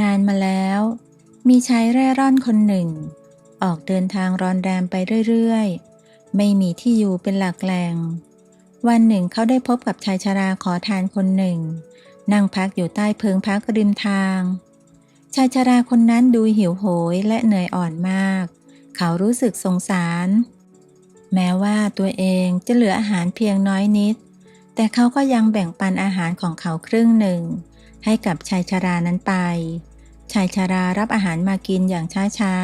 นานมาแล้ว มีชายเร่ร่อนคนหนึ่ง ออกเดินทางรอนแรมไปเรื่อยๆ ไม่มีที่อยู่เป็นหลักแหล่ง วันหนึ่งเขาได้พบกับชายชราขอทานคนหนึ่ง นั่งพักอยู่ใต้เพิงพักริมทาง ชายชราคนนั้นดูหิวโหยและเหนื่อยอ่อนมาก เขารู้สึกสงสาร แม้ว่าตัวเองจะเหลืออาหารเพียงน้อยนิด แต่เขาก็ยังแบ่งปันอาหารของเขาครึ่งหนึ่ง ให้กับชายชรานั้นไป ชายชารารับอาหารมากินอย่างช้า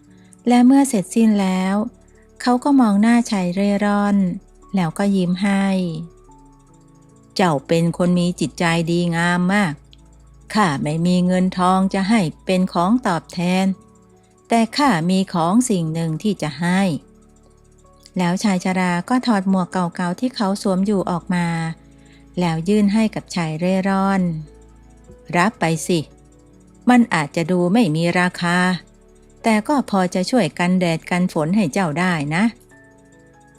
ๆ และเมื่อเสร็จสิ้นแล้ว เขาก็มองหน้าชายเร่ร่อน แล้วก็ยิ้มให้ เจ้าเป็นคนมีจิตใจดีงามมาก ข้าไม่มีเงินทองจะให้เป็นของตอบแทน แต่ข้ามีของสิ่งหนึ่งที่จะให้ แล้วชายชราก็ถอดหมวกเก่าๆที่เขาสวมอยู่ออกมา แล้วยื่นให้กับชายเร่ร่อน รับไปสิ มันอาจจะดูไม่มีราคา แต่ก็พอจะช่วยกันแดดกันฝนให้เจ้าได้นะ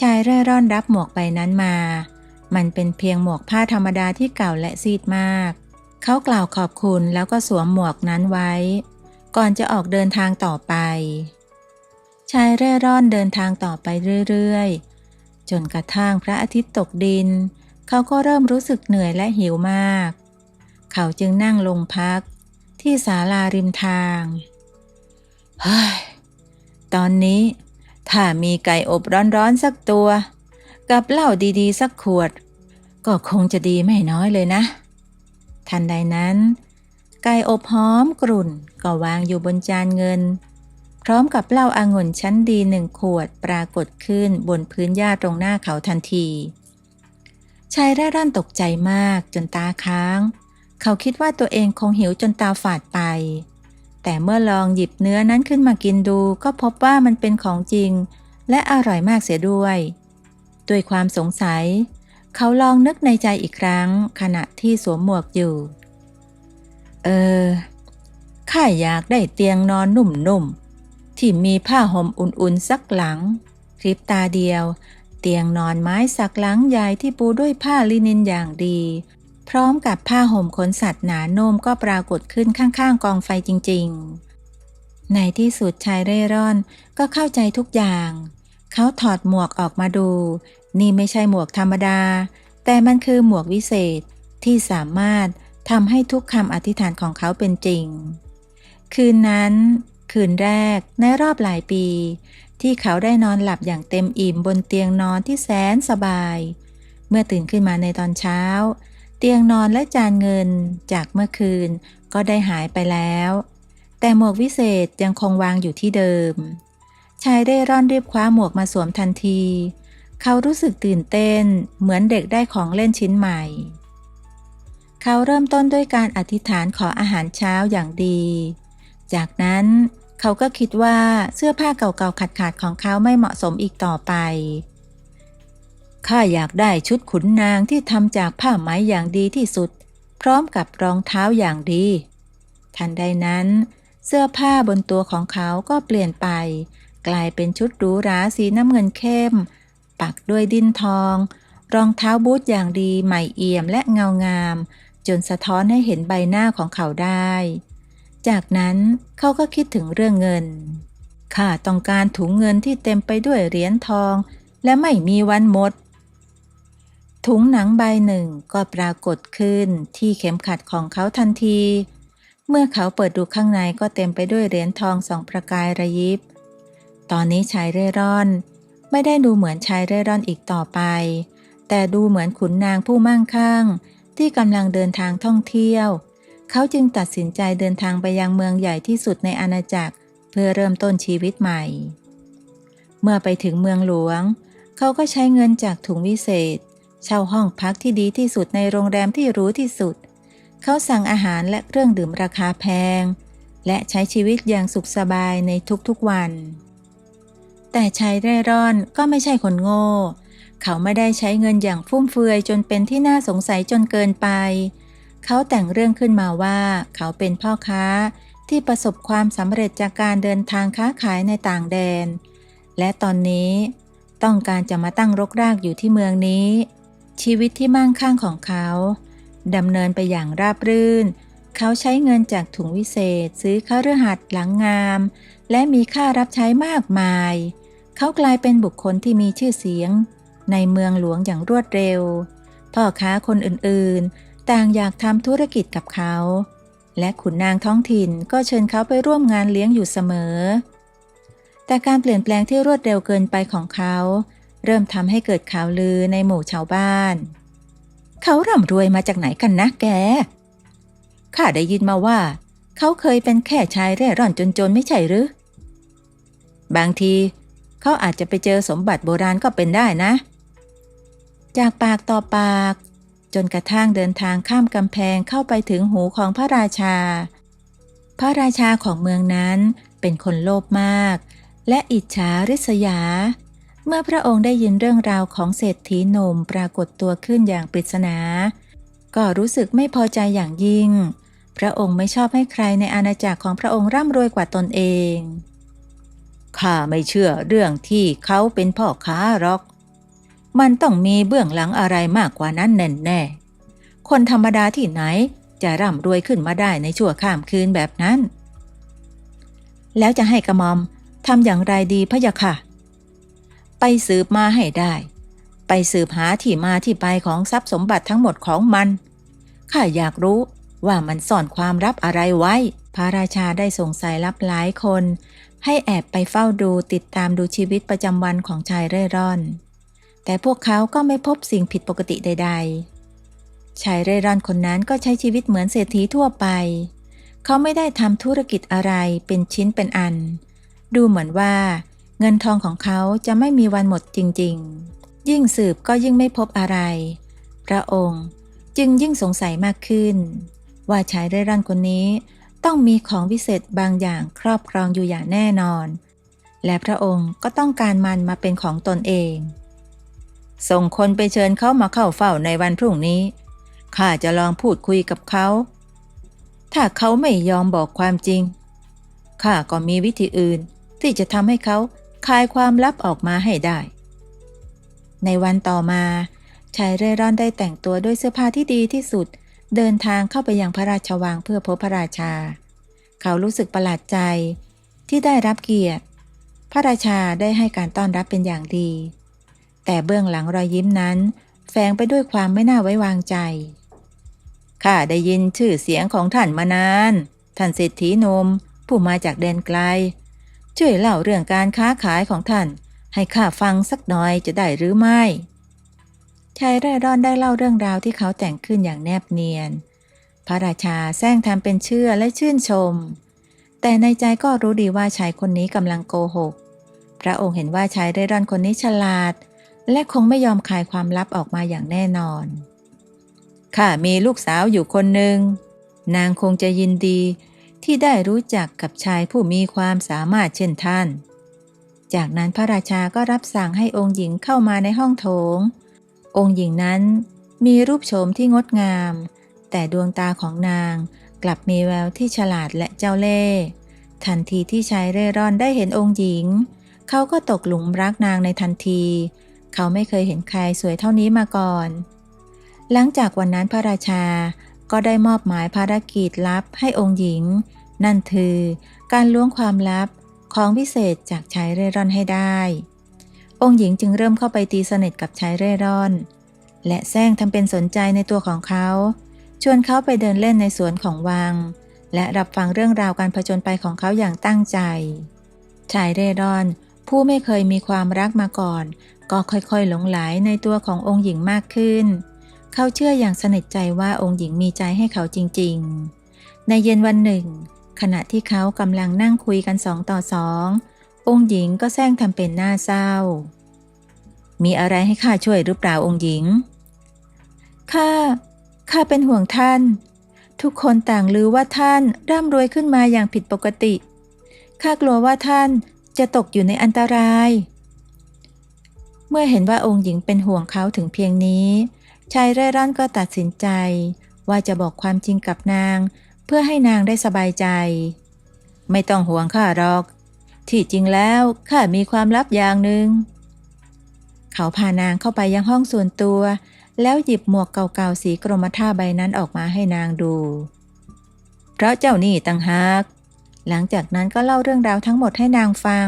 ชายเร่ร่อนรับหมวกใบนั้นมา มันเป็นเพียงหมวกผ้าธรรมดาที่เก่าและซีดมาก เขากล่าวขอบคุณแล้วก็สวมหมวกนั้นไว้ ก่อนจะออกเดินทางต่อไป ชายเร่ร่อนเดินทางต่อไปเรื่อยๆ จนกระทั่งพระอาทิตย์ตกดิน เขาก็เริ่มรู้สึกเหนื่อยและหิวมาก เขาจึงนั่งลงพัก ที่ศาลาริมทาง เฮ้ย ตอนนี้ ถ้ามีไก่อบร้อนๆสักตัว กับเหล้าดีๆ สักขวด ก็คงจะดีไม่น้อยเลยนะ ทันใดนั้น ไก่อบหอมกรุ่นก็วางอยู่บนจานเงิน พร้อมกับเหล้าอางุ่นชั้นดีหนึ่งขวดปรากฏขึ้นบนพื้นหญ้าตรงหน้าเขาทันทีชายแร่ร่อนตกใจมากจนตาค้าง เขาคิดว่าตัวเองคงหิวจนตาฝาดไป แต่เมื่อลองหยิบเนื้อนั้นขึ้นมากินดู ก็พบว่ามันเป็นของจริง และอร่อยมากเสียด้วย ด้วยความสงสัย เขาลองนึกในใจอีกครั้ง ขณะที่สวมหมวกอยู่ เออ ข้าอยากได้เตียงนอนนุ่มๆ ที่มีผ้าห่มอุ่นๆสักหลังพริบตาเดียวเตียงนอนไม้สักหลังใหญ่ที่ปูด้วยผ้าลินินอย่างดี พร้อมกับผ้าห่มขนสัตว์หนาโนุ่มก็ปรากฏขึ้นข้างๆ กองไฟจริงๆ ในที่สุดชายเร่ร่อนก็เข้าใจทุกอย่าง เขาถอดหมวกออกมาดู นี่ไม่ใช่หมวกธรรมดา แต่มันคือหมวกวิเศษที่สามารถทำให้ทุกคำอธิษฐานของเขาเป็นจริง คืนนั้น คืนแรกในรอบหลายปี ที่เขาได้นอนหลับอย่างเต็มอิ่มบนเตียงนอนที่แสนสบาย เมื่อตื่นขึ้นมาในตอนเช้า เตียงนอนและจานเงินจากเมื่อคืนก็ได้หายไปแล้ว แต่หมวกวิเศษยังคงวางอยู่ที่เดิม ชายได้ร่อนรีบคว้าหมวกมาสวมทันที เขารู้สึกตื่นเต้นเหมือนเด็กได้ของเล่นชิ้นใหม่ เขาเริ่มต้นด้วยการอธิษฐานขออาหารเช้าอย่างดี จากนั้นเขาก็คิดว่าเสื้อผ้าเก่าๆขาดๆของเขาไม่เหมาะสมอีกต่อไป ข้าอยากได้ชุดขุนนางที่ทำจากผ้าไหมอย่างดีที่สุด พร้อมกับรองเท้าอย่างดี ทันใดนั้น เสื้อผ้าบนตัวของเขาก็เปลี่ยนไป กลายเป็นชุดหรูหราสีน้ำเงินเข้ม ปักด้วยดินทอง รองเท้าบูทอย่างดีใหม่เอี่ยมและเงางาม จนสะท้อนให้เห็นใบหน้าของเขาได้ จากนั้นเขาก็คิดถึงเรื่องเงินข้าต้องการถุงเงินที่เต็มไปด้วยเหรียญทอง และไม่มีวันหมด ถุงหนังใบหนึ่งก็ปรากฏขึ้นที่เข็มขัดของเขาทันที เมื่อเขาเปิดดูข้างในก็เต็มไปด้วยเหรียญทองสองประกายระยิบ ตอนนี้ชายเร่ร่อน ไม่ได้ดูเหมือนชายเร่ร่อนอีกต่อไป แต่ดูเหมือนขุนนางผู้มั่งคั่ง ที่กำลังเดินทางท่องเที่ยว เขาจึงตัดสินใจเดินทางไปยังเมืองใหญ่ที่สุดในอาณาจักร เพื่อเริ่มต้นชีวิตใหม่ เมื่อไปถึงเมืองหลวง เขาก็ใช้เงินจากถุงวิเศษ เช่าห้องพักที่ดีที่สุดในโรงแรมที่รู้ที่สุด เขาสั่งอาหารและเครื่องดื่มราคาแพง และใช้ชีวิตอย่างสุขสบายในทุกๆวัน แต่ชายเร่ร่อนก็ไม่ใช่คนโง่ เขาไม่ได้ใช้เงินอย่างฟุ่มเฟือยจนเป็นที่น่าสงสัยจนเกินไป เขาแต่งเรื่องขึ้นมาว่า เขาเป็นพ่อค้าที่ประสบความสำเร็จจากการเดินทางค้าขายในต่างแดน และตอนนี้ต้องการจะมาตั้งรกรากอยู่ที่เมืองนี้ ชีวิตที่มั่งคั่งของเขาดำเนินไปอย่างราบรื่น เขาใช้เงินจากถุงวิเศษ ซื้อคฤหัสถ์หลังงาม และมีค่ารับใช้มากมาย เขากลายเป็นบุคคลที่มีชื่อเสียง ในเมืองหลวงอย่างรวดเร็ว พ่อค้าคนอื่นๆ ต่างอยากทำธุรกิจกับเขา และขุนนางท้องถิ่นก็เชิญเขาไปร่วมงานเลี้ยงอยู่เสมอ แต่การเปลี่ยนแปลงที่รวดเร็วเกินไปของเขา เริ่มทำให้เกิดข่าวลือในหมู่ชาวบ้าน เขาร่ำรวยมาจากไหนกันนะแก ข้าได้ยินมาว่า เขาเคยเป็นแค่ชายเร่ร่อนจนๆไม่ใช่หรือ บางทีเขาอาจจะไปเจอสมบัติโบราณก็เป็นได้นะ จากปากต่อปาก จนกระทั่งเดินทางข้ามกำแพงเข้าไปถึงหูของพระราชา พระราชาของเมืองนั้นเป็นคนโลภมาก และอิจฉาริษยา เมื่อพระองค์ได้ยินเรื่องราวของเศรษฐีหนุ่มปรากฏตัวขึ้นอย่างปริศนา ก็รู้สึกไม่พอใจอย่างยิ่ง พระองค์ไม่ชอบให้ใครในอาณาจักรของพระองค์ร่ำรวยกว่าตนเอง ข้าไม่เชื่อเรื่องที่เขาเป็นพ่อค้าหรอก มันต้องมีเบื้องหลังอะไรมากกว่านั้นแน่แน่ คนธรรมดาที่ไหนจะร่ำรวยขึ้นมาได้ในชั่วข้ามคืนแบบนั้น แล้วจะให้กระหมอมทำอย่างไรดีพะยะค่ะ ไปสืบมาให้ได้ ไปสืบหาที่มาที่ไปของทรัพย์สมบัติทั้งหมดของมัน ข้าอยากรู้ว่ามันซ่อนความลับอะไรไว้ พระราชาได้สงสายลับหลายคน ให้แอบไปเฝ้าดูติดตามดูชีวิตประจำวันของชายเร่ร่อน แต่พวกเขาก็ไม่พบสิ่งผิดปกติใด ๆ ชายเร่ร่อนคนนั้นก็ใช้ชีวิตเหมือนเศรษฐีทั่วไป เขาไม่ได้ทำธุรกิจอะไรเป็นชิ้นเป็นอัน ดูเหมือนว่า เงินทองของเขาจะไม่มีวันหมดจริง ๆ ยิ่งสืบก็ยิ่งไม่พบอะไร พระองค์จึงยิ่งสงสัยมากขึ้น ว่าชายเร่ร่อนคนนี้ต้องมีของวิเศษบางอย่างครอบครองอยู่อย่างแน่นอน และพระองค์ก็ต้องการมันมาเป็นของตนเอง ส่งคนไปเชิญเขามาเข้าเฝ้าในวันพรุ่งนี้ ข้าจะลองพูดคุยกับเขา ถ้าเขาไม่ยอมบอกความจริง ข้าก็มีวิธีอื่นที่จะทำให้เขา คลายความลับออกมาให้ได้ ในวันต่อมาชายเร่ร่อนได้แต่งตัวด้วยเสื้อผ้าที่ดีที่สุด เดินทางเข้าไปยังพระราชวังเพื่อพบพระราชา เขารู้สึกประหลาดใจที่ได้รับเกียรติ พระราชาได้ให้การต้อนรับเป็นอย่างดี แต่เบื้องหลังรอยยิ้มนั้น แฝงไปด้วยความไม่น่าไว้วางใจข้าได้ยินชื่อเสียงของท่านมานาน ท่านเศรษฐีนม ผู้มาจากแดนไกล ช่วยเล่าเรื่องการค้าขายของท่าน ให้ข้าฟังสักหน่อยจะได้หรือไม่ชายเร่ร่อนได้เล่าเรื่องราวที่เขาแต่งขึ้นอย่างแนบเนียน พระราชาแซงทำเป็นเชื่อและชื่นชม แต่ในใจก็รู้ดีว่าชายคนนี้กำลังโกหก พระองค์เห็นว่าชายเร่ร่อนคนนี้ฉลาด และคงไม่ยอมขายความลับออกมาอย่างแน่นอนข้ามีลูกสาวอยู่คนหนึ่ง นางคงจะยินดี ที่ได้รู้จักกับชายผู้มีความสามารถเช่นท่าน จากนั้นพระราชาก็รับสั่งให้องค์หญิงเข้ามาในห้องโถง องค์หญิงนั้นมีรูปโฉมที่งดงาม แต่ดวงตาของนางกลับมีแววที่ฉลาดและเจ้าเล่ห์ทันทีที่ชายเร่ร่อนได้เห็นองค์หญิง เขาก็ตกหลุมรักนางในทันที เขาไม่เคยเห็นใครสวยเท่านี้มาก่อน หลังจากวันนั้นพระราชา ก็ได้มอบหมายภารกิจลับให้องค์หญิง นั่นคือการล้วงความลับของพิเศษจากชายเร่ร่อนให้ได้ องค์หญิงจึงเริ่มเข้าไปตีสนิทกับชายเร่ร่อน และแซงทำเป็นสนใจในตัวของเขา ชวนเขาไปเดินเล่นในสวนของวัง และรับฟังเรื่องราวการผจญไปของเขาอย่างตั้งใจ ชายเร่ร่อน ผู้ไม่เคยมีความรักมาก่อน ก็ค่อยๆหลงไหลในตัวขององค์หญิงมากขึ้น เขาเชื่ออย่างสนิทใจว่าองค์หญิงมีใจให้เขาจริง ๆ ในเย็นวันหนึ่ง ขณะที่เขากำลังนั่งคุยกันสองต่อสององค์หญิงก็แซงทำเป็นหน้าเศร้า มีอะไรให้ข้าช่วยหรือเปล่าองค์หญิง ข้า ข้าเป็นห่วงท่าน ทุกคนต่างลือว่าท่านร่ำรวยขึ้นมาอย่างผิดปกติ ข้ากลัวว่าท่านจะตกอยู่ในอันตราย เมื่อเห็นว่าองค์หญิงเป็นห่วงเขาถึงเพียงนี้ ชายเร่ร่อนก็ตัดสินใจ ว่าจะบอกความจริงกับนาง เพื่อให้นางได้สบายใจ ไม่ต้องห่วงข้าหรอก ที่จริงแล้วข้ามีความลับอย่างหนึ่งเขาพานางเข้าไปยังห้องส่วนตัว แล้วหยิบหมวกเก่าๆสีกรมท่าใบนั้นออกมาให้นางดู เพราะเจ้านี่ต่างหาก หลังจากนั้นก็เล่าเรื่องราวทั้งหมดให้นางฟัง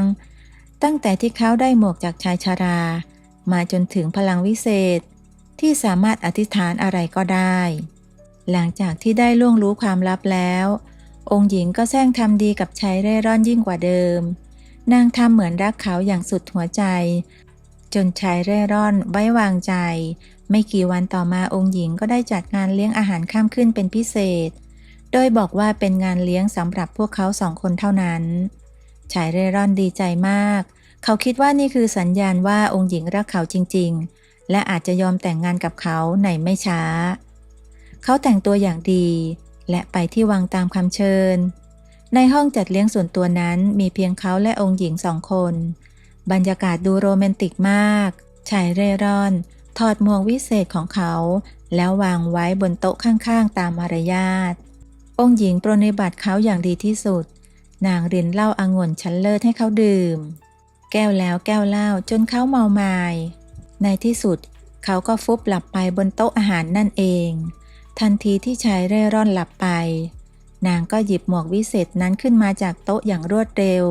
ตั้งแต่ที่เขาได้หมวกจากชายชารา มาจนถึงพลังวิเศษ ที่สามารถอธิษฐานอะไรก็ได้ หลังจากที่ได้ล่วงรู้ความลับแล้ว องค์หญิงก็แซงทำดีกับชายเร่ร่อนยิ่งกว่าเดิม นางทำเหมือนรักเขาอย่างสุดหัวใจ จนชายเร่ร่อนไว้วางใจ ไม่กี่วันต่อมาองค์หญิงก็ได้จัดงานเลี้ยงอาหารข้ามขึ้นเป็นพิเศษ โดยบอกว่าเป็นงานเลี้ยงสำหรับพวกเขาสองคนเท่านั้น ชายเร่ร่อนดีใจมาก เขาคิดว่านี่คือสัญญาณว่าองค์หญิงรักเขาจริง ๆ และอาจจะยอมแต่งงานกับเขาในไม่ช้า เขาแต่งตัวอย่างดี และไปที่วังตามคำเชิญ ในห้องจัดเลี้ยงส่วนตัวนั้นมีเพียงเขาและองค์หญิงสองคน บรรยากาศดูโรแมนติกมาก ชายเร่ร่อน ถอดหมวกวิเศษของเขา แล้ววางไว้บนโต๊ะข้างๆ ตามมารยาท องค์หญิงปรนิบัติเขาอย่างดีที่สุด นางรินเหล้าอางุ่นชั้นเลิศให้เขาดื่ม แก้วแล้วแก้วเหล้าจนเขาเมามาย ในที่สุดเขาก็ฟุบหลับไปบนโต๊ะอาหารนั่นเอง ทันทีที่ชายเร่ร่อนหลับไป นางก็หยิบหมวกวิเศษนั้นขึ้นมาจากโต๊ะอย่างรวดเร็ว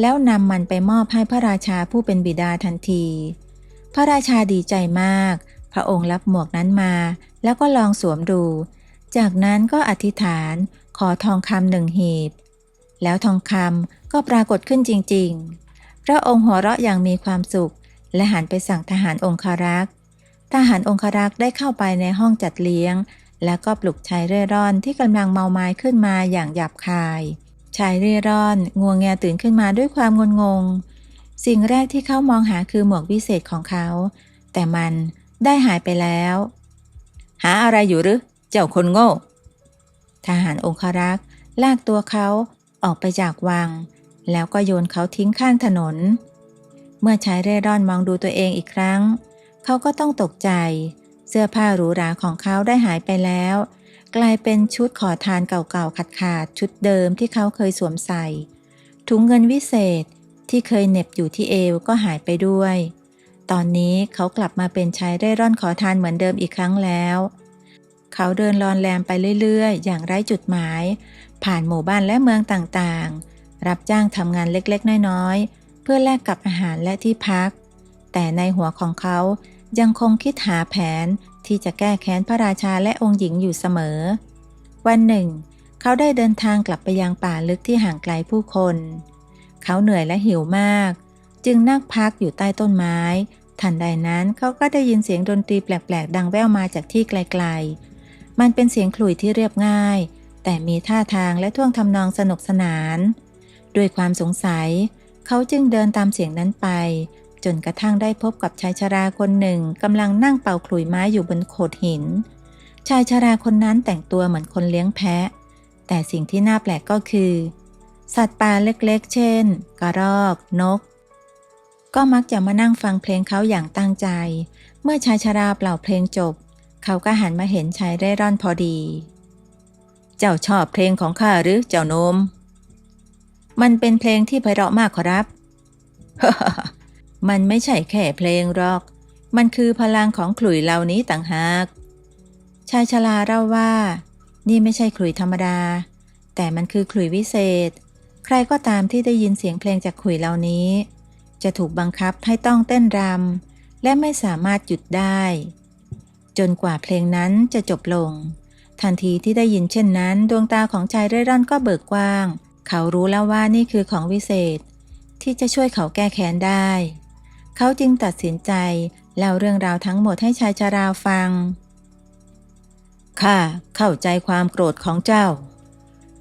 แล้วนำมันไปมอบให้พระราชาผู้เป็นบิดาทันที พระราชาดีใจมาก พระองค์รับหมวกนั้นมา แล้วก็ลองสวมดู จากนั้นก็อธิษฐานขอทองคำหนึ่งหีบ แล้วทองคำก็ปรากฏขึ้นจริง ๆ พระองค์หัวเราะอย่างมีความสุข และหันไปสั่งทหารองคารักษ์ ทหารองคารักษ์ได้เข้าไปในห้องจัดเลี้ยง แล้วก็ปลุกชายเร่ร่อนที่กำลังเมาไม้ขึ้นมาอย่างหยาบคาย ชายเร่ร่อนงัวงแงตื่นขึ้นมาด้วยความงนงง สิ่งแรกที่เขามองหาคือหมวกวิเศษของเขา แต่มันได้หายไปแล้ว หาอะไรอยู่หรือ เจ้าคนโง่ ทหารองคารักษ์ลากตัวเขาออกไปจากวัง แล้วก็โยนเขาทิ้งข้างถนน เมื่อชายเร่ร่อนมองดูตัวเองอีกครั้ง เขาก็ต้องตกใจ เสื้อผ้าหรูหราของเขาได้หายไปแล้ว กลายเป็นชุดขอทานเก่าๆขาดๆชุดเดิมที่เขาเคยสวมใส่ ถุงเงินวิเศษที่เคยเน็บอยู่ที่เอวก็หายไปด้วย ตอนนี้เขากลับมาเป็นชายเร่ร่อนขอทานเหมือนเดิมอีกครั้งแล้ว เขาเดินลอนแลมไปเรื่อยๆ อย่างไร้จุดหมาย ผ่านหมู่บ้านและเมืองต่างๆ รับจ้างทำงานเล็กๆ น้อยๆ พื่อแลกกับอาหารและที่พัก แต่ในหัวของเขายังคงคิดหาแผนที่จะแก้แค้นพระราชาและองค์หญิงอยู่เสมอ วันหนึ่ง เขาได้เดินทางกลับไปยังป่าลึกที่ห่างไกลผู้คน เขาเหนื่อยและหิวมาก จึงนั่งพักอยู่ใต้ต้นไม้ ทันใดนั้นเขาก็ได้ยินเสียงดนตรีแปลกๆ ดังแว่วมาจากที่ไกลๆ มันเป็นเสียงขลุ่ยที่เรียบง่าย แต่มีท่าทางและท่วงทำนองสนุกสนาน ด้วยความสงสัย เขาจึงเดินตามเสียงนั้นไป จนกระทั่งได้พบกับชายชราคนหนึ่งกำลังนั่งเป่าขลุ่ยไม้อยู่บนโขดหิน ชายชราคนนั้นแต่งตัวเหมือนคนเลี้ยงแพะ แต่สิ่งที่น่าแปลกก็คือ สัตว์ป่าเล็กๆ เช่น กระรอก นก ก็มักจะมานั่งฟังเพลงเขาอย่างตั้งใจ เมื่อชายชราเปล่าเพลงจบ เขาก็หันมาเห็นชายเร่ร่อนพอดี เจ้าชอบเพลงของข้าหรือเจ้านม มันเป็นเพลงที่ไพเราะมากขอรับ มันไม่ใช่แค่เพลงหรอก มันคือพลังของขลุ่ยเหล่านี้ต่างหาก ชายชราเล่าว่า นี่ไม่ใช่ขลุ่ยธรรมดา แต่มันคือขลุ่ยวิเศษ ใครก็ตามที่ได้ยินเสียงเพลงจากขลุ่ยเหล่านี้ จะถูกบังคับให้ต้องเต้นรำและไม่สามารถหยุดได้ จนกว่าเพลงนั้นจะจบลง ทันทีที่ได้ยินเช่นนั้น ดวงตาของชายเร่ร่อนก็เบิกกว้าง เขารู้แล้วว่านี่คือของวิเศษ ที่จะช่วยเขาแก้แค้นได้ เขาจึงตัดสินใจเล่าเรื่องราวทั้งหมดให้ชายชาราฟัง ข้าเข้าใจความโกรธของเจ้า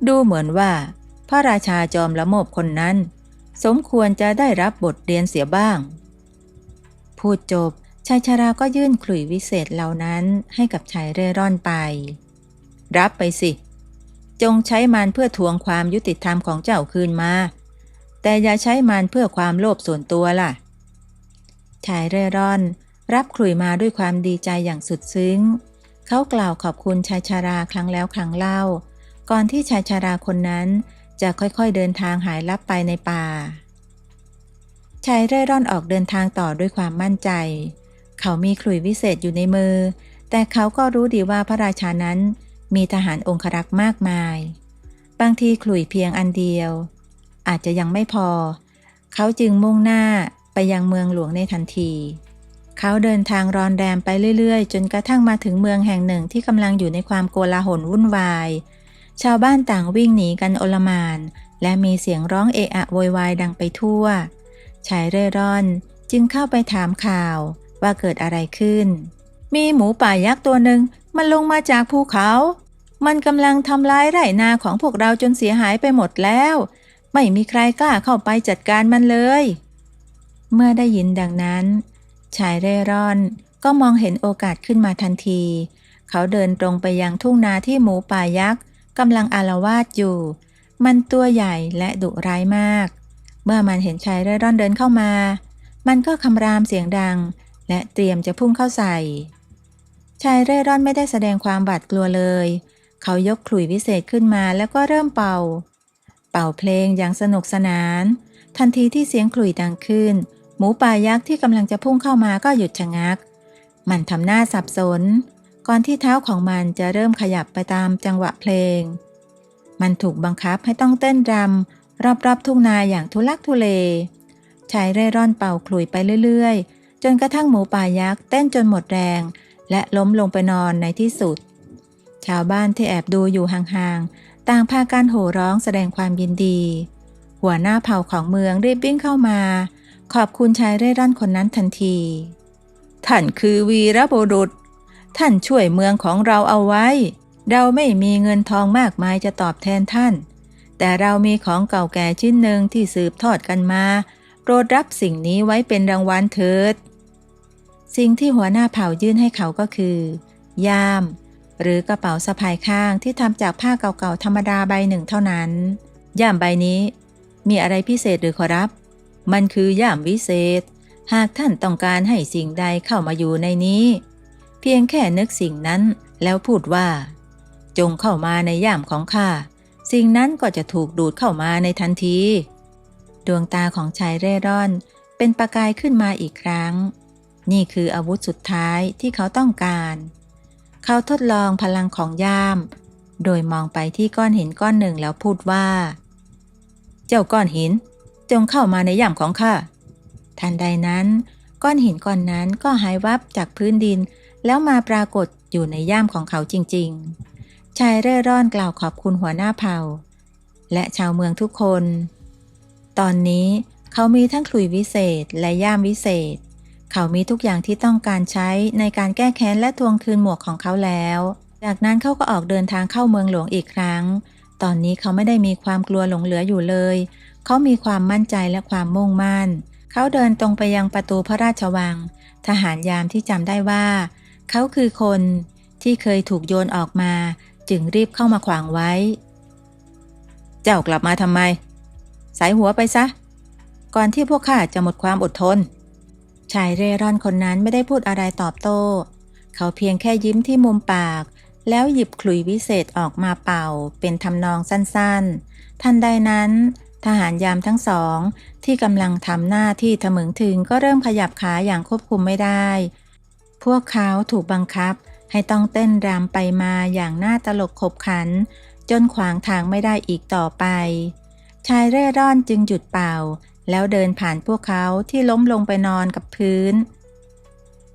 ดูเหมือนว่า พระราชาจอมละโมบคนนั้น สมควรจะได้รับบทเรียนเสียบ้าง พูดจบชายชาราก็ยื่นขลุ่ยวิเศษเหล่านั้นให้กับชายเร่ร่อนไป รับไปสิ จงใช้มันเพื่อทวงความยุติธรรมของเจ้าคืนมา แต่อย่าใช้มันเพื่อความโลภส่วนตัวล่ะ ชายเร่ร่อน รับขลุ่ยมาด้วยความดีใจอย่างสุดซึ้ง เขากล่าวขอบคุณชายชาราครั้งแล้วครั้งเล่า ก่อนที่ชายชาราคนนั้นจะค่อยๆเดินทางหายลับไปในป่า ชายเร่ร่อนออกเดินทางต่อด้วยความมั่นใจ เขามีขลุ่ยวิเศษอยู่ในมือ แต่เขาก็รู้ดีว่าพระราชานั้น มีทหารองครักษ์มากมาย บางทีขลุ่ยเพียงอันเดียว อาจจะยังไม่พอ เขาจึงมุ่งหน้าไปยังเมืองหลวงในทันที เขาเดินทางรอนแรมไปเรื่อยๆ จนกระทั่งมาถึงเมืองแห่งหนึ่งที่กำลังอยู่ในความโกลาหลวุ่นวาย ชาวบ้านต่างวิ่งหนีกันโอลมาน และมีเสียงร้องเอะอะโวยวายดังไปทั่ว ชายเร่ร่อนจึงเข้าไปถามข่าวว่าเกิดอะไรขึ้น มีหมูป่ายักษ์ตัวหนึ่ง มันลงมาจากภูเขา มันกำลังทำลายไร่นาของพวกเราจนเสียหายไปหมดแล้ว ไม่มีใครกล้าเข้าไปจัดการมันเลย เมื่อได้ยินดังนั้น ชายเร่ร่อนก็มองเห็นโอกาสขึ้นมาทันที เขาเดินตรงไปยังทุ่งนาที่หมูป่ายักษ์กำลังอาละวาดอยู่ มันตัวใหญ่และดุร้ายมาก เมื่อมันเห็นชายเร่ร่อนเดินเข้ามา มันก็คำรามเสียงดัง และเตรียมจะพุ่งเข้าใส่ ชายเร่ร่อนไม่ได้แสดงความบาดกลัวเลย เขายกขลุ่ยวิเศษขึ้นมาแล้วก็เริ่มเป่า เป่าเพลงอย่างสนุกสนาน ทันทีที่เสียงขลุ่ยดังขึ้น หมูป่ายักษ์ที่กำลังจะพุ่งเข้ามาก็หยุดชะงัก มันทำหน้าสับสน ก่อนที่เท้าของมันจะเริ่มขยับไปตามจังหวะเพลง มันถูกบังคับให้ต้องเต้นรำรอบๆทุ่งนาอย่างทุลักทุเลชายเร่ร่อนเป่าขลุ่ยไปเรื่อยๆ จนกระทั่งหมูป่ายักษ์เต้นจนหมดแรง และล้มลงไปนอนในที่สุด ชาวบ้านที่แอบดูอยู่ห่างๆ ต่างพากันโห่ร้องแสดงความยินดี หัวหน้าเผ่าของเมืองรีบวิ่งเข้ามา ขอบคุณชายเร่ร่อนคนนั้นทันที ท่านคือวีรบุรุษ ท่านช่วยเมืองของเราเอาไว้ เราไม่มีเงินทองมากมายจะตอบแทนท่าน แต่เรามีของเก่าแก่ชิ้นหนึ่งที่สืบทอดกันมาโปรดรับสิ่งนี้ไว้เป็นรางวัลเถิด สิ่งที่หัวหน้าเผ่ายื่นให้เขาก็คือ ย่าม หรือกระเป๋าสะพายข้างที่ทำจากผ้าเก่าๆธรรมดาใบหนึ่งเท่านั้น ย่ามใบนี้ มีอะไรพิเศษหรือขอรับ มันคือย่ามวิเศษ หากท่านต้องการให้สิ่งใดเข้ามาอยู่ในนี้ เพียงแค่นึกสิ่งนั้นแล้วพูดว่า จงเข้ามาในย่ามของข้าสิ่งนั้นก็จะถูกดูดเข้ามาในทันที ดวงตาของชายเร่ร่อนเป็นประกายขึ้นมาอีกครั้ง นี่คืออาวุธสุดท้ายที่เขาต้องการ เขาทดลองพลังของย่าม โดยมองไปที่ก้อนหินก้อนหนึ่งแล้วพูดว่า เจ้าก้อนหิน จงเข้ามาในย่ามของข้า ทันใดนั้น ก้อนหินก้อนนั้นก็หายวับจากพื้นดิน แล้วมาปรากฏอยู่ในย่ามของเขาจริง ๆ ชายเร่ร่อนกล่าวขอบคุณหัวหน้าเผ่า และชาวเมืองทุกคน ตอนนี้เขามีทั้งขลุยวิเศษและย่ามวิเศษ เขามีทุกอย่างที่ต้องการใช้ในการแก้แค้นและทวงคืนหมวกของเขาแล้ว จากนั้นเขาก็ออกเดินทางเข้าเมืองหลวงอีกครั้ง ตอนนี้เขาไม่ได้มีความกลัวหลงเหลืออยู่เลย เขามีความมั่นใจและความมุ่งมั่น เขาเดินตรงไปยังประตูพระราชวัง ทหารยามที่จำได้ว่า เขาคือคนที่เคยถูกโยนออกมา จึงรีบเข้ามาขวางไว้ เจ้ากลับมาทำไม สายหัวไปซะ ก่อนที่พวกข้าจะหมดความอดทน ชายเร่ร่อนคนนั้นไม่ได้พูดอะไรตอบโต้ เขาเพียงแค่ยิ้มที่มุมปาก แล้วหยิบขลุยวิเศษออกมาเป่า เป็นทำนองสั้นๆ ทันใดนั้น ทหารยามทั้งสอง ที่กำลังทำหน้าที่ถมึงถึงก็เริ่มขยับขาอย่างควบคุมไม่ได้ พวกเขาถูกบังคับ ให้ต้องเต้นรำไปมาอย่างน่าตลกขบขัน จนขวางทางไม่ได้อีกต่อไป ชายเร่ร่อนจึงหยุดเป่า แล้วเดินผ่านพวกเขาที่ล้มลงไปนอนกับพื้น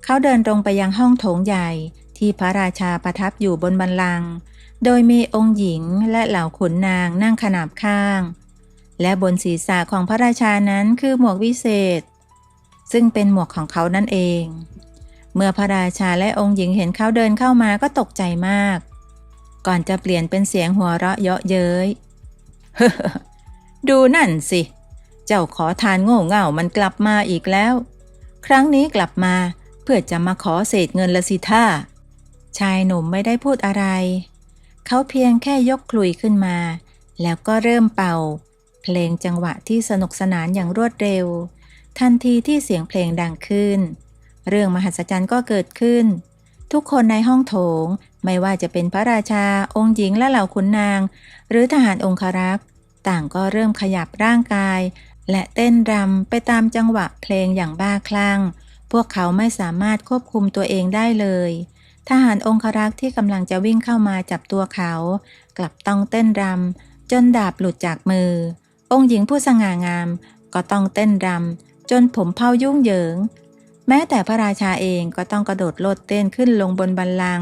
เขาเดินตรงไปยังห้องโถงใหญ่ที่พระราชาประทับอยู่บนบัลลัง โดยมีองค์หญิงและเหล่าขุนนางนั่งขนาบข้าง และบนศีรษะของพระราชานั้นคือหมวกวิเศษ ซึ่งเป็นหมวกของเขานั่นเอง เมื่อพระราชาและองค์หญิงเห็นเขาเดินเข้ามาก็ตกใจมาก ก่อนจะเปลี่ยนเป็นเสียงหัวเราะเยาะเย้ยดูนั่นสิเจ้าขอทานโง่เง่ามันกลับมาอีกแล้ว ครั้งนี้กลับมา เพื่อจะมาขอเศษเงินละสิท่า ชายหนุ่มไม่ได้พูดอะไร เขาเพียงแค่ยกคลุยขึ้นมา แล้วก็เริ่มเป่า เพลงจังหวะที่สนุกสนานอย่างรวดเร็ว ทันทีที่เสียงเพลงดังขึ้น เรื่องมหัศจรรย์ก็เกิดขึ้น ทุกคนในห้องโถงไม่ว่าจะเป็นพระราชาองค์หญิงและเหล่าขุนนาง หรือทหารองครักษ์ ต่างก็เริ่มขยับร่างกาย และเต้นรำไปตามจังหวะเพลงอย่างบ้าคลั่ง พวกเขาไม่สามารถควบคุมตัวเองได้เลย ทหารองครักษ์ที่กำลังจะวิ่งเข้ามาจับตัวเขา กลับต้องเต้นรำจนดาบหลุดจากมือ องค์หญิงผู้สง่างาม ก็ต้องเต้นรำจนผมเผายุ่งเหยิง แม้แต่พระราชาเองก็ต้องกระโดดโลดเต้นขึ้นลงบนบัลลัง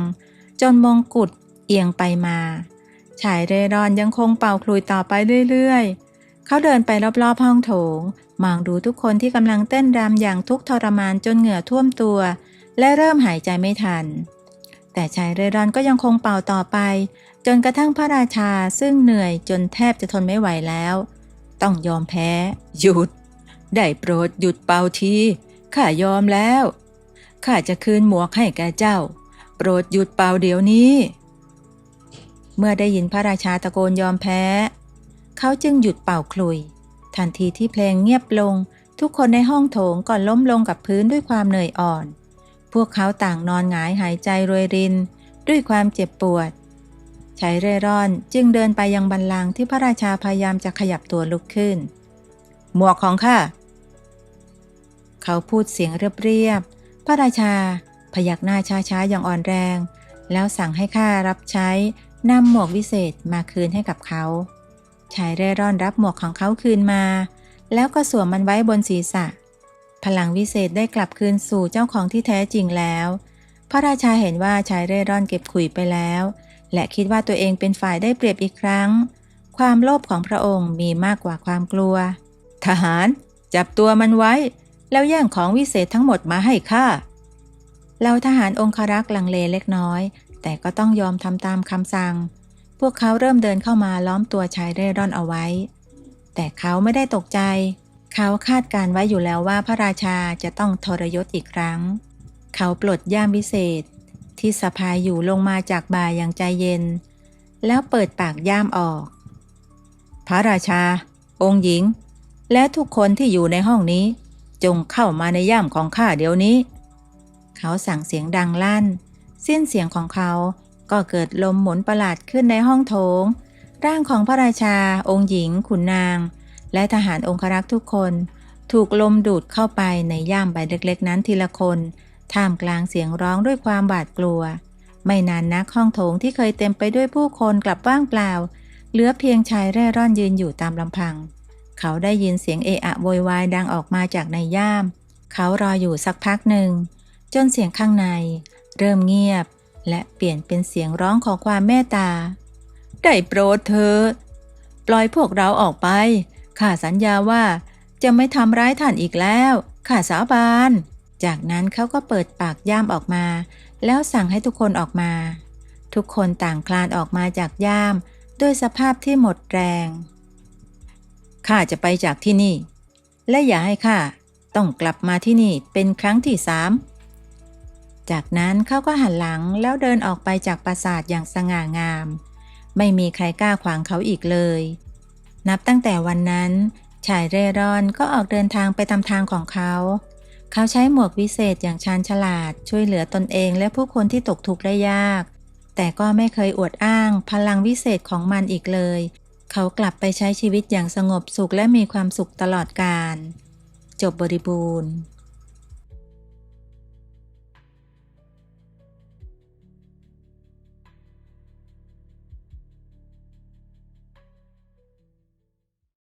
จนมงกุฎเอียงไปมา ชายเร่ร่อนยังคงเป่าคลุยต่อไปเรื่อยๆ เขาเดินไปรอบๆห้องโถง มองดูทุกคนที่กำลังเต้นรำอย่างทุกทรมานจนเหงื่อท่วมตัว และเริ่มหายใจไม่ทัน แต่ชายเร่ร่อนก็ยังคงเป่าต่อไป จนกระทั่งพระราชาซึ่งเหนื่อยจนแทบจะทนไม่ไหวแล้ว ต้องยอมแพ้ หยุด ได้โปรดหยุดเป่าทีข้ายอมแล้วข้าจะคืนหมวกให้แกเจ้า โปรดหยุดเป่าเดี๋ยวนี้ เมื่อได้ยินพระราชาตะโกนยอมแพ้ เขาจึงหยุดเป่าคลุย ทันทีที่เพลงเงียบลง ทุกคนในห้องโถงก่อนล้มลงกับพื้นด้วยความเหนื่อยอ่อน พวกเขาต่างนอนหงายหายใจรวยริน ด้วยความเจ็บปวดชายเร่ร่อนจึงเดินไปยังบันลังที่พระราชาพยายามจะขยับตัวลุกขึ้น หมวกของข้าเขาพูดเสียงเรียบๆพระราชา พยักหน้าช้าๆอย่างอ่อนแรง แล้วสั่งให้ข้ารับใช้นำหมวกวิเศษมาคืนให้กับเขา ชายเร่ร่อนรับหมวกของเขาคืนมา แล้วก็สวมมันไว้บนศีรษะ พลังวิเศษได้กลับคืนสู่เจ้าของที่แท้จริงแล้ว พระราชาเห็นว่าชายเร่ร่อนเก็บขุยไปแล้ว และคิดว่าตัวเองเป็นฝ่ายได้เปรียบอีกครั้ง ความโลภของพระองค์มีมากกว่าความกลัว ทหาร จับตัวมันไว้ แล้วแย่งของวิเศษทั้งหมดมาให้ข้าเหล่าทหารองครักษ์ลังเลเล็กน้อย แต่ก็ต้องยอมทำตามคำสั่ง พวกเขาเริ่มเดินเข้ามาล้อมตัวชายเร่ร่อนเอาไว้ แต่เขาไม่ได้ตกใจ เขาคาดการไว้อยู่แล้วว่าพระราชาจะต้องทรยศอีกครั้ง เขาปลดย่ามวิเศษ ที่สะพายอยู่ลงมาจากบ่าอย่างใจเย็น แล้วเปิดปากย่ามออก พระราชา องค์หญิง และทุกคนที่อยู่ในห้องนี้ จงเข้ามาในย่ามของข้าเดี๋ยวนี้ เขาสั่งเสียงดังลั่น สิ้นเสียงของเขา ก็เกิดลมหมุนประหลาดขึ้นในห้องโถง ร่างของพระราชา องค์หญิง ขุนนาง และทหารองครักษ์ทุกคน ถูกลมดูดเข้าไปในย่ามใบเล็กๆ นั้นทีละคน ท่ามกลางเสียงร้องด้วยความบาดกลัว ไม่นานนักห้องโถงที่เคยเต็มไปด้วยผู้คนกลับว่างเปล่า เหลือเพียงชายเร่ร่อนยืนอยู่ตามลำพัง เขาได้ยินเสียงเอะอะโวยวายดังออกมาจากในย่าม เขารออยู่สักพักหนึ่งจนเสียงข้างใน เริ่มเงียบ และเปลี่ยนเป็นเสียงร้องขอความเมตตา ได้โปรดเธอปล่อยพวกเราออกไป ข้าสัญญาว่าจะไม่ทำร้ายท่านอีกแล้ว ข้าสาบาน จากนั้นเขาก็เปิดปากย่ามออกมา แล้วสั่งให้ทุกคนออกมา ทุกคนต่างคลานออกมาจากย่าม ด้วยสภาพที่หมดแรง ข้าจะไปจากที่นี่ และอย่าให้ข้าต้องกลับมาที่นี่เป็นครั้งที่สาม จากนั้นเขาก็หันหลังแล้วเดินออกไปจากปราสาทอย่างสง่างาม ไม่มีใครกล้าขวางเขาอีกเลย นับตั้งแต่วันนั้น ชายเร่ร่อนก็ออกเดินทางไปตามทางของเขา เขาใช้หมวกวิเศษอย่างชาญฉลาด ช่วยเหลือตนเองและผู้คนที่ตกทุกข์ได้ยาก แต่ก็ไม่เคยอวดอ้างพลังวิเศษของมันอีกเลย เขากลับไปใช้ชีวิตอย่างสงบสุขและมีความสุขตลอดกาลจบบริบูรณ์